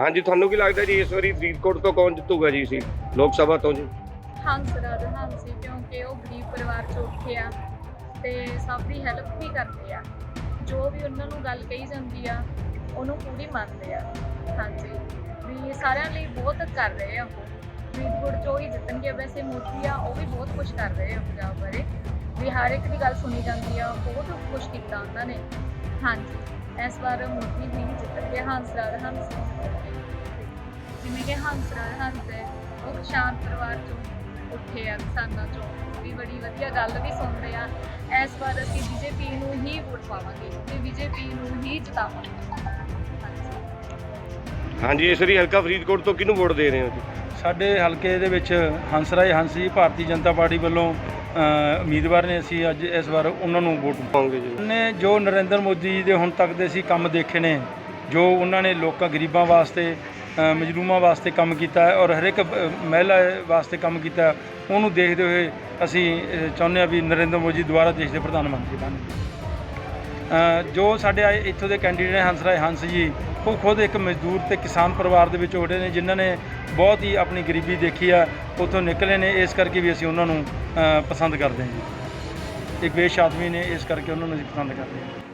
ਹਾਂਜੀ, ਤੁਹਾਨੂੰ ਕੀ ਲੱਗਦਾ ਜੀ, ਇਸ ਵਾਰੀ ਫਰੀਦਕੋਟ ਤੋਂ ਕੌਣ ਜਿੱਤੂਗਾ ਜੀ ਸੀ? ਲੋਕ ਸਭਾ ਤੋਂ ਜੀ? ਹੰਸ ਰਾਜ ਸੀ ਕਿਉਂਕਿ ਉਹ ਗਰੀਬ ਪਰਿਵਾਰ ਚੋਂ ਉੱਠੇ ਆ ਤੇ ਸਭ ਦੀ ਹੈਲਪ ਵੀ ਕਰਦੇ ਆ। ਜੋ ਵੀ ਉਹਨਾਂ ਨੂੰ ਗੱਲ ਕਹੀ ਜਾਂਦੀ ਆ, ਉਹਨੂੰ ਪੂਰੀ ਮੰਨਦੇ ਆ। ਹਾਂਜੀ, ਵੀ ਸਾਰਿਆਂ ਲਈ ਬਹੁਤ ਕਰ ਰਹੇ ਆ ਉਹ। ਫਰੀਦਕੋਟ ਚੋਂ ਹੀ ਜਿੱਤਣਗੇ, ਵੈਸੇ ਮੋਦੀ ਆ, ਉਹ ਵੀ ਬਹੁਤ ਕੁਝ ਕਰ ਰਹੇ ਆ ਪੰਜਾਬ ਬਾਰੇ। ਵੀ ਹਰ ਇੱਕ ਦੀ ਗੱਲ ਸੁਣੀ ਜਾਂਦੀ ਆ ਬਹੁਤ ਕੀਤਾ ਉਹਨਾਂ ਨੇ। ਹਾਂਜੀ ਇਸ ਵਾਰ ਮੋਦੀ ਵੀ ਜਿੱਤਣਗੇ ਹੰਸ ਰਾਜ ਹੰਸ ਜਿਵੇਂ ਕਿ ਹੰਸ ਰਾਜ ਹੰਸ ਹੈ ਉਹ ਕਿਸਾਨ ਪਰਿਵਾਰ ਚੋਂ ਉੱਠੇ ਆ ਕਿਸਾਨਾਂ ਚੋਂ। ਵੀ ਬੜੀ ਵਧੀਆ ਗੱਲ ਵੀ ਸੁਣਦੇ ਆ। ਇਸ ਵਾਰ ਅਸੀਂ ਬੀਜੇਪੀ ਨੂੰ ਹੀ ਵੋਟ ਪਾਵਾਂਗੇ ਤੇ ਬੀਜੇਪੀ ਨੂੰ ਹੀ ਜਿਤਾਵਾਂਗੇ। ਹਾਂਜੀ। ਇਸ ਵਾਰੀ ਹਲਕਾ ਫਰੀਦਕੋਟ ਤੋਂ ਕਿਹਨੂੰ ਵੋਟ ਦੇ ਰਹੇ ਹੋ ਜੀ ਸਾਡੇ ਹਲਕੇ ਦੇ ਵਿੱਚ ਹੰਸਰਾਜ ਹੰਸ ਜੀ ਭਾਰਤੀ ਜਨਤਾ ਪਾਰਟੀ ਵੱਲੋਂ ਉਮੀਦਵਾਰ ਨੇ ਅਸੀਂ ਅੱਜ ਇਸ ਵਾਰ ਉਹਨਾਂ ਨੂੰ ਵੋਟ ਪਾਉਂਗੇ ਜੀ। ਨੇ ਜੋ ਨਰਿੰਦਰ ਮੋਦੀ ਜੀ ਦੇ ਹੁਣ ਤੱਕ ਦੇ ਅਸੀਂ ਕੰਮ ਦੇਖੇ ਨੇ ਜੋ ਉਹਨਾਂ ਨੇ ਲੋਕਾਂ ਗਰੀਬਾਂ ਵਾਸਤੇ ਅ, ਮਜ਼ਲੂਮਾਂ ਵਾਸਤੇ ਕੰਮ ਕੀਤਾ ਹੈ ਔਰ ਹਰ ਇੱਕ ਮਹਿਲਾ ਵਾਸਤੇ ਕੰਮ ਕੀਤਾ ਉਹਨੂੰ ਦੇਖਦੇ ਹੋਏ ਅਸੀਂ ਚਾਹੁੰਦੇ ਹਾਂ ਵੀ ਨਰਿੰਦਰ ਮੋਦੀ ਦੁਬਾਰਾ ਦੇਸ਼ ਦੇ ਪ੍ਰਧਾਨ ਮੰਤਰੀ ਬਣ ਜੋ ਸਾਡੇ ਆਏ ਇੱਥੋਂ ਦੇ ਕੈਂਡੀਡੇਟ ਨੇ ਹੰਸਰਾਜ ਹੰਸ ਜੀ, ਉਹ ਖੁਦ ਇੱਕ ਮਜ਼ਦੂਰ ਤੇ ਕਿਸਾਨ ਪਰਿਵਾਰ ਦੇ ਵਿੱਚ ਉੱਠੇ ਨੇ, ਜਿਨ੍ਹਾਂ ਨੇ ਬਹੁਤ ਹੀ ਆਪਣੀ ਗਰੀਬੀ ਦੇਖੀ ਆ, ਉੱਥੋਂ ਨਿਕਲੇ ਨੇ, ਇਸ ਕਰਕੇ ਵੀ ਅਸੀਂ ਉਹਨਾਂ ਨੂੰ ਪਸੰਦ ਕਰਦੇ ਹਾਂ ਜੀ। ਇੱਕ ਬੇਸ਼ ਆਦਮੀ ਨੇ ਇਸ ਕਰਕੇ ਉਹਨਾਂ ਨੂੰ ਅਸੀਂ ਪਸੰਦ ਕਰਦੇ ਹਾਂ।